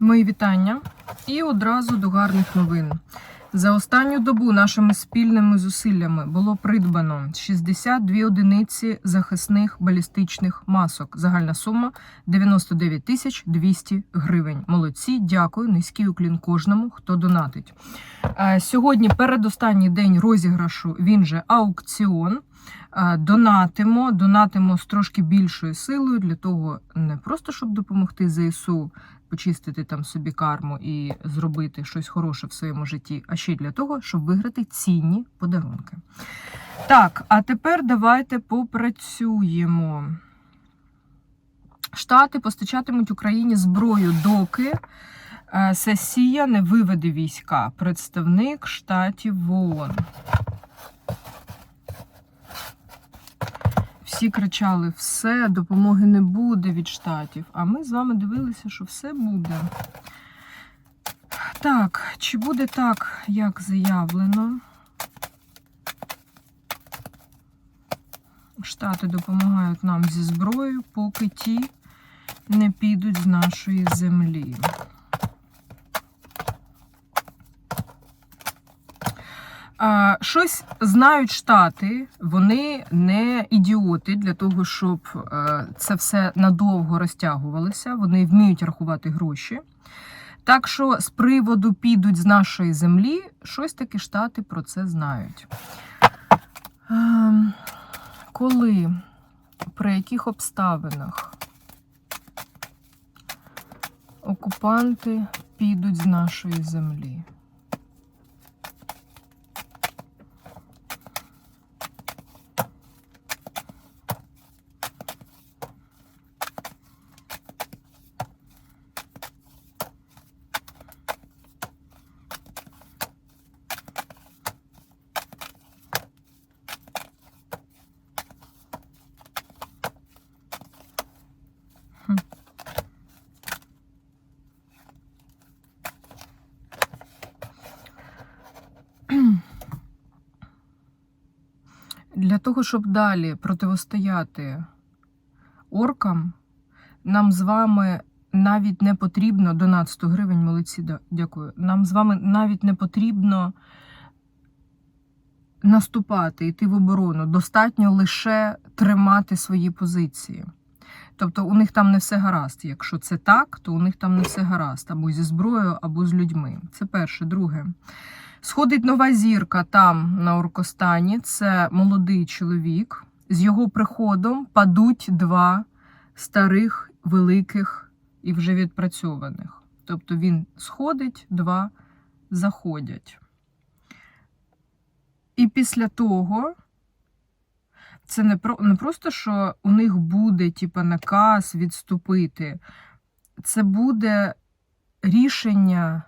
Мої вітання. І одразу до гарних новин. За останню добу нашими спільними зусиллями було придбано 62 одиниці захисних балістичних масок. Загальна сума 99 тисяч 200 гривень. Молодці, дякую. Низький уклін кожному, хто донатить. Е, Сьогодні передостанній день розіграшу. Він же аукціон. Е, Донатимо, донатимо з трошки більшою силою для того, не просто щоб допомогти ЗСУ почистити там собі карму і зробити щось хороше в своєму житті, а ще й для того, щоб виграти цінні подарунки. Так, а тепер давайте попрацюємо. Штати постачатимуть Україні зброю, доки е, сесія не виведе війська. Представник штатів ООН. Всі кричали: все, допомоги не буде від штатів. А ми з вами дивилися, що все буде. Так, чи буде так, як заявлено? Штати допомагають нам зі зброєю, поки ті не підуть з нашої землі. Щось знають штати, вони не ідіоти для того, щоб е, це все надовго розтягувалося. Вони вміють рахувати гроші. Так що з приводу підуть з нашої землі, щось таки штати про це знають. Ем, Коли, при яких обставинах окупанти підуть з нашої землі? Для того, щоб далі противостояти оркам, нам з вами навіть не потрібно до 100 гривень, молодці, дякую. Нам з вами навіть не потрібно наступати, йти в оборону. Достатньо лише тримати свої позиції. Тобто у них там не все гаразд. Якщо це так, то у них там не все гаразд або зі зброєю, або з людьми. Це перше. Друге. Сходить нова зірка там на Оркостані. Це молодий чоловік. З його приходом падуть два старих, великих і вже відпрацьованих. Тобто він сходить, два заходять. І після того це не, про, не просто, що у них буде типу, наказ відступити. Це буде рішення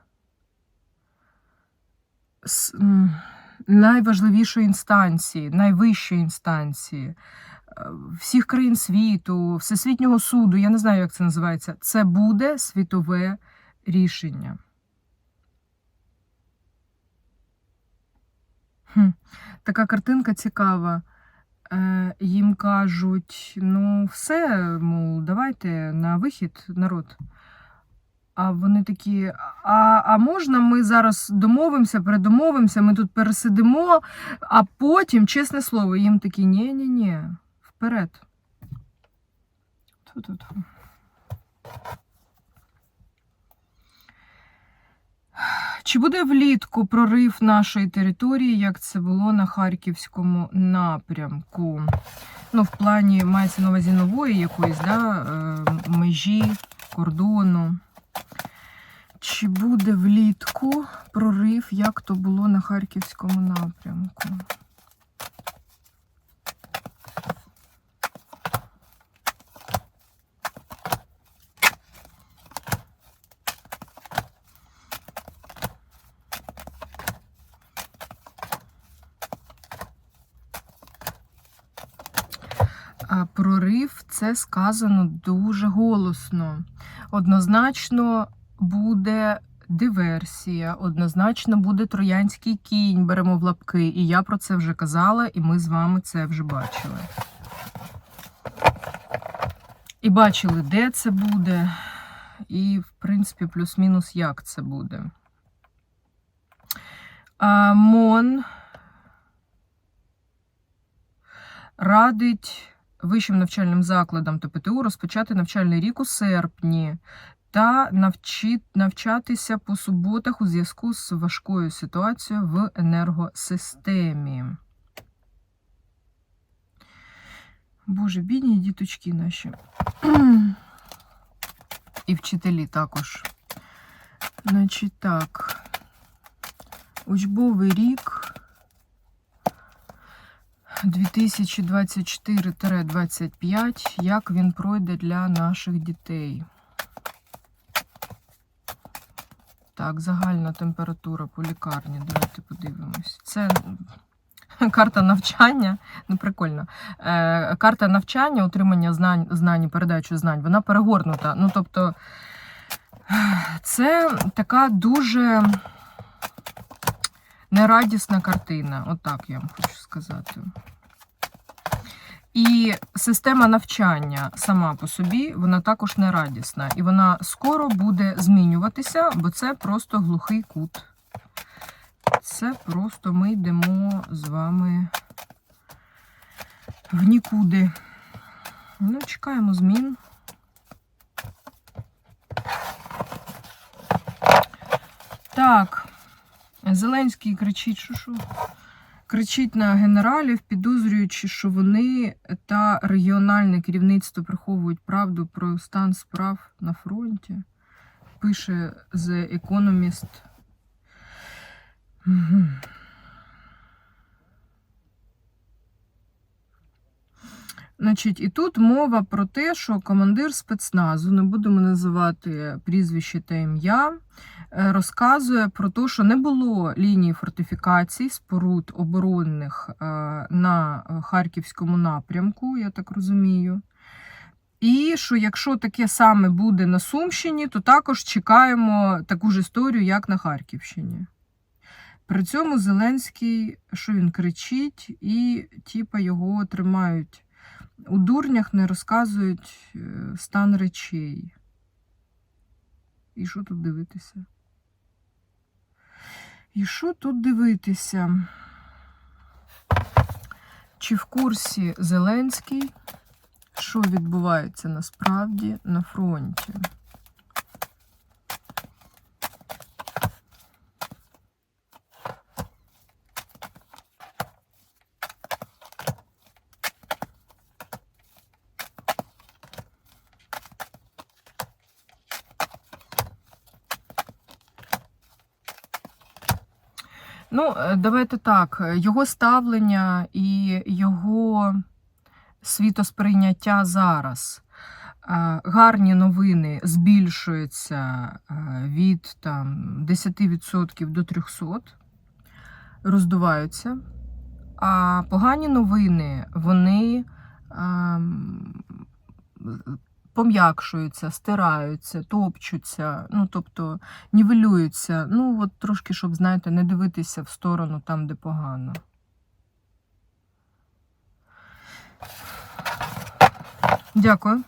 найважливішої інстанції, найвищої інстанції е, всіх країн світу, Всесвітнього суду, я не знаю, як це називається. Це буде світове рішення. Хм. Така картинка цікава. Е, їм кажуть, ну, все, мов, давайте на вихід, народ. А вони такі: а, а можна ми зараз домовимося, передомовимося, ми тут пересидимо, а потім, чесне слово, їм такі ні-ні-ні, вперед. Ту-ту-ту. Чи буде влітку прорив нашої території, як це було на Харківському напрямку? Ну, в плані мається на увазі нової якоїсь да, е, межі, кордону. Чи буде влітку прорив, як то було на Харківському напрямку? А це сказано дуже голосно. Однозначно буде диверсія, однозначно буде троянський кінь, беремо в лапки. І я про це вже казала, і ми з вами це вже бачили. І бачили, де це буде, і, в принципі, плюс-мінус як це буде. А, МОН радить вищим навчальним закладам та ПТУ розпочати навчальний рік у серпні та навчи, навчатися по суботах у зв'язку з важкою ситуацією в енергосистемі. Боже, бідні діточки наші. І вчителі також. Значить так. Учбовий рік 2024-25. Як він пройде для наших дітей? Так, загальна температура по лікарні. Давайте подивимось. Це карта навчання. Ну, прикольно. Е, карта навчання, отримання знань, знань, і передачу знань, вона перегорнута. Ну, тобто, це така дуже нерадісна картина. Отак я вам хочу сказати. І система навчання сама по собі, вона також нерадісна. І вона скоро буде змінюватися, бо це просто глухий кут. Це просто ми йдемо з вами в нікуди. Ну, чекаємо змін. Так, Зеленський кричить, що що? Кричить на генералів, підозрюючи, що вони та регіональне керівництво приховують правду про стан справ на фронті. Пише The Economist. Значить, і тут мова про те, що командир спецназу, не будемо називати прізвище та ім'я, е, розказує про те, що не було лінії фортифікацій, споруд оборонних е, на харківському напрямку, я так розумію. І що якщо таке саме буде на Сумщині, то також чекаємо таку ж історію, як на Харківщині. При цьому Зеленський, що він кричить, і типа його тримають у дурнях, не розказують е, стан речей. І що тут дивитися? І що тут дивитися? Чи в курсі Зеленський, що відбувається насправді на фронті? Ну, е, давайте так. Його ставлення і його світосприйняття зараз. Е, Гарні новини збільшуються е, від там, 10% до 300, роздуваються. А погані новини, вони ем, пом'якшуються, стираються, топчуться, ну, тобто нівелюються. Ну, от трошки, щоб, знаєте, не дивитися в сторону там, де погано. Дякую.